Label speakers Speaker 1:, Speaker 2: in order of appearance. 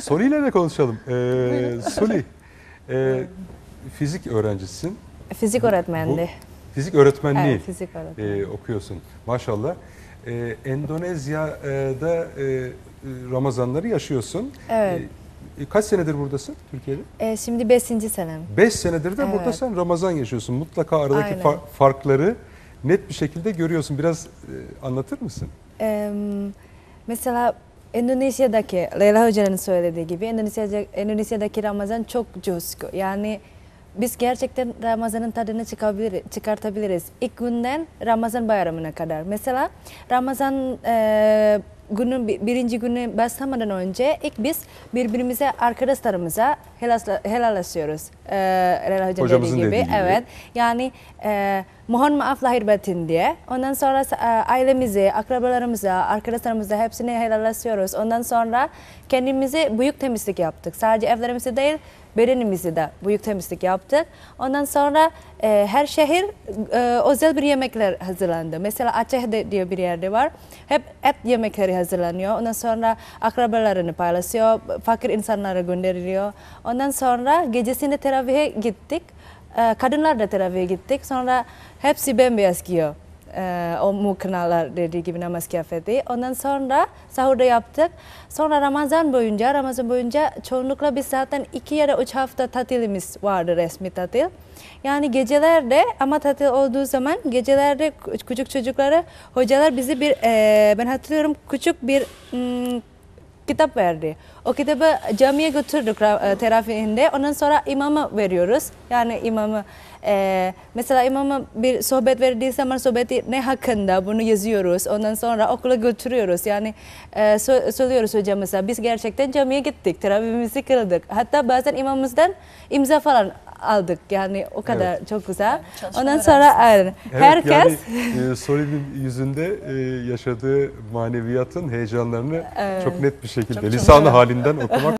Speaker 1: Soli ile de konuşalım. Ee, Soli, e, fizik öğrencisin.
Speaker 2: Fizik öğretmendi.
Speaker 1: Fizik öğretmenliği
Speaker 2: Evet, fizik öğretmeni.
Speaker 1: e, okuyorsun. Maşallah. Ee, Endonezya'da e, Ramazanları yaşıyorsun.
Speaker 2: Evet.
Speaker 1: Ee, kaç senedir buradasın Türkiye'de?
Speaker 2: E, şimdi 5. senem.
Speaker 1: 5 senedir de
Speaker 2: Evet.
Speaker 1: burada sen Ramazan yaşıyorsun. Mutlaka aradaki
Speaker 2: Aynen.
Speaker 1: fa- farkları net bir şekilde görüyorsun. Biraz e, anlatır mısın?
Speaker 2: E, mesela Endonezya'daki Leyla Hoca'nın söylediği gibi Endonezya, Endonezya'daki Ramazan çok coşku. Yani biz gerçekten Ramazan'ın tadını çıkabilir, çıkartabiliriz. İlk günden Ramazan bayramına kadar. Mesela Ramazan e, günün bir- birinci günü başlamadan önce ilk biz birbirimize arkadaşlarımıza helasla- helallaşıyoruz. E, Leyla Hoca
Speaker 1: Hocamızın
Speaker 2: dediği gibi.
Speaker 1: dediği gibi.
Speaker 2: Evet. Yani e, mohon maaf lahir batin diye. Ondan sonra e, ailemizi, akrabalarımıza, arkadaşlarımıza hepsini helallaşıyoruz. Ondan sonra kendimize büyük temizlik yaptık. Sadece evlerimizi değil, bedenimizi de büyük temizlik yaptık. Ondan sonra e, her şehir e, özel bir yemekler hazırlandı. Mesela Aceh'de diye bir yerde var. Hep et yemekleri hazırlanıyor. Ondan sonra akrabalarını paylaşıyor, fakir insanlara gönderiliyor. Ondan sonra gecesinde teravihe gittik. Ee, kadınlar da teravihe gittik. Sonra hepsi bembeyaz giyiyor. Ee, o muknalar dediği gibi namaz kıyafeti. Ondan sonra sahurda yaptık. Sonra Ramazan boyunca, Ramazan boyunca çoğunlukla biz zaten iki ya da üç hafta tatilimiz vardı resmi tatil. Yani gecelerde ama tatil olduğu zaman gecelerde küçük çocuklara hocalar bizi bir e, ben hatırlıyorum küçük bir mm, kitap verdi. O kitabı camiye götürdük e, teravihinde. Ondan sonra imama veriyoruz. Yani imamı e, mesela imama bir sohbet verdiği zaman sohbeti ne hakkında bunu yazıyoruz. Ondan sonra okula götürüyoruz. Yani e, sö- söylüyoruz hocamıza biz gerçekten camiye gittik. Teravihimizi kıldık. Hatta bazen imamımızdan imza falan aldık. Yani o kadar çok güzel.
Speaker 3: çalışma
Speaker 2: Ondan sonra aynen.
Speaker 1: Evet,
Speaker 2: herkes
Speaker 1: yani e, Soli'nin yüzünde e, yaşadığı maneviyatın heyecanlarını çok net bir şekilde
Speaker 3: Çok
Speaker 1: lisanı
Speaker 3: çok-
Speaker 1: halinden okumak